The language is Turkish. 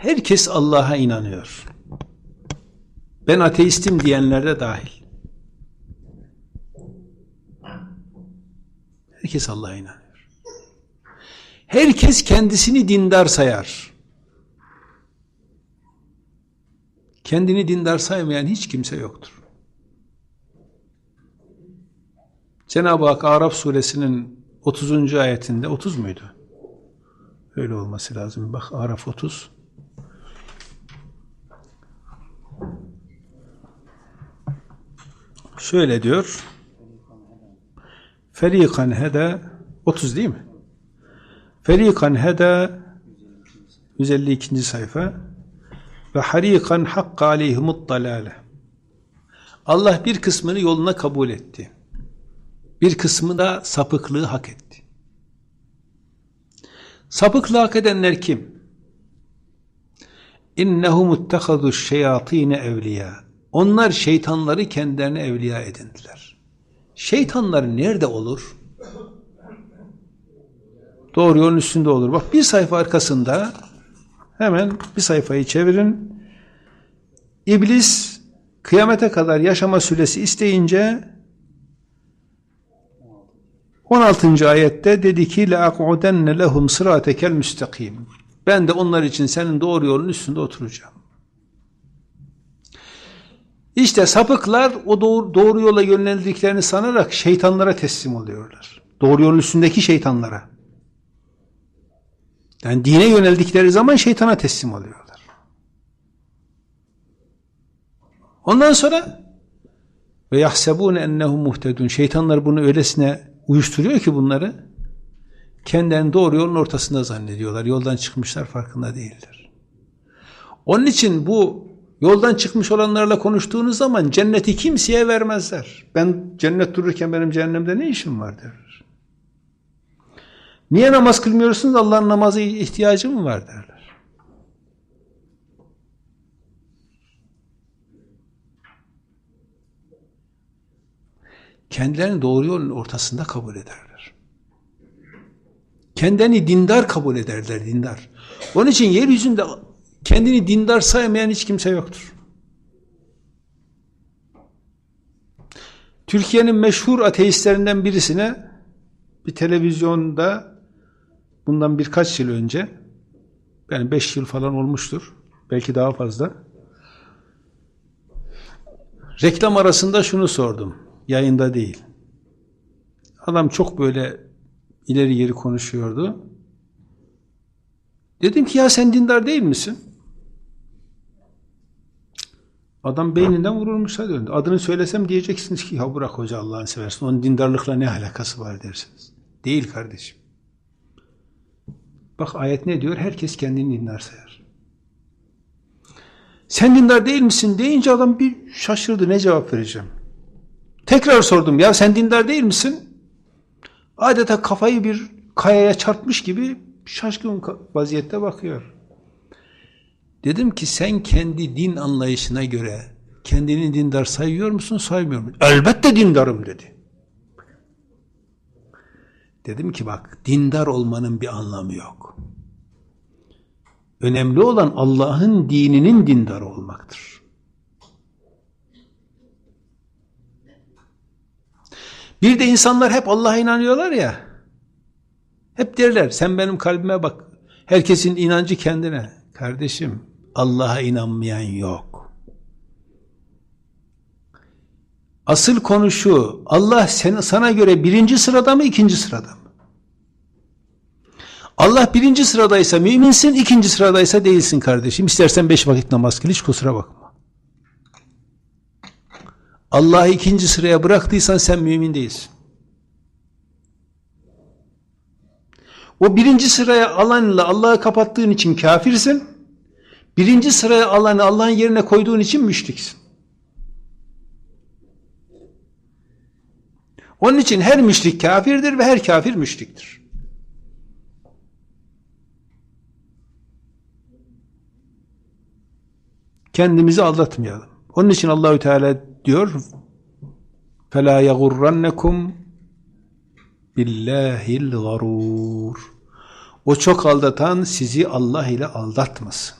Herkes Allah'a inanıyor. Ben ateistim diyenler de dahil. Herkes Allah'a inanıyor. Herkes kendisini dindar sayar. Kendini dindar saymayan hiç kimse yoktur. Cenab-ı Hak Araf suresinin 30. ayetinde 30 muydu? Öyle olması lazım. Bak Araf 30. Şöyle diyor. Ferikan heda 30 değil mi? Ferikan heda 152. sayfa ve harikan hakka aleyhimut dalale Allah bir kısmını yoluna kabul etti. Bir kısmı da sapıklığı hak etti. Sapıklığı hak edenler kim? İnnehum ittehadu şeyatine evliya. Onlar şeytanları kendilerine evliya edindiler. Şeytanlar nerede olur? Doğru yolun üstünde olur. Bak bir sayfa arkasında hemen bir sayfayı çevirin. İblis kıyamete kadar yaşama süresi isteyince 16. ayette dedi ki لَاَقْعُدَنَّ لَهُمْ صِرَاتَكَ الْمُسْتَقِيمِ Ben de onlar için senin doğru yolun üstünde oturacağım. İşte sapıklar o doğru, doğru yola yönelildiklerini sanarak şeytanlara teslim oluyorlar. Doğru yolun üstündeki şeytanlara. Yani dine yöneldikleri zaman şeytana teslim oluyorlar. Ondan sonra ve yahsebune ennehum muhtedun. Şeytanlar bunu öylesine uyuşturuyor ki bunları kendilerini doğru yolun ortasında zannediyorlar. Yoldan çıkmışlar farkında değiller. Onun için bu yoldan çıkmış olanlarla konuştuğunuz zaman cenneti kimseye vermezler. Ben cennet dururken benim cehennemde ne işim var derler. Niye namaz kılmıyorsunuz? Allah'ın namazı ihtiyacı mı var derler. Kendilerini doğru yolun ortasında kabul ederler. Kendini dindar kabul ederler, dindar. Onun için yeryüzünde kendini dindar saymayan hiç kimse yoktur. Türkiye'nin meşhur ateistlerinden birisine bir televizyonda bundan birkaç yıl önce yani beş yıl falan olmuştur. Belki daha fazla. Reklam arasında şunu sordum. Yayında değil. Adam çok böyle ileri geri konuşuyordu. Dedim ki ya sen dindar değil misin? Adam beyninden vurulmuşa döndü. Adını söylesem diyeceksiniz ki ya bırak hoca Allah'ını seversin. Onun dindarlıkla ne alakası var dersiniz. Değil kardeşim. Bak ayet ne diyor? Herkes kendini dindar sayar. Sen dindar değil misin deyince adam bir şaşırdı. Ne cevap vereceğim? Tekrar sordum. Ya sen dindar değil misin? Adeta kafayı bir kayaya çarpmış gibi şaşkın vaziyette bakıyor. Dedim ki sen kendi din anlayışına göre kendini dindar sayıyor musun, saymıyor musun? Elbette dindarım dedi. Dedim ki bak dindar olmanın bir anlamı yok. Önemli olan Allah'ın dininin dindarı olmaktır. Bir de insanlar hep Allah'a inanıyorlar ya. Hep derler sen benim kalbime bak. Herkesin inancı kendine. Kardeşim Allah'a inanmayan yok. Asıl konu şu, Allah sen, sana göre birinci sırada mı, ikinci sırada mı? Allah birinci sıradaysa müminsin, ikinci sıradaysa değilsin kardeşim. İstersen beş vakit namaz kıl, hiç kusura bakma. Allah'ı ikinci sıraya bıraktıysan sen mümin değilsin. O birinci sıraya alanla Allah'ı kapattığın için kafirsin. Birinci sıraya alanı Allah'ın yerine koyduğun için müşriksin. Onun için her müşrik kafirdir ve her kafir müşriktir. Kendimizi aldatmayalım. Onun için Allahü Teala diyor: "Fela yagurrannekum billahil garur." O çok aldatan sizi Allah ile aldatmasın.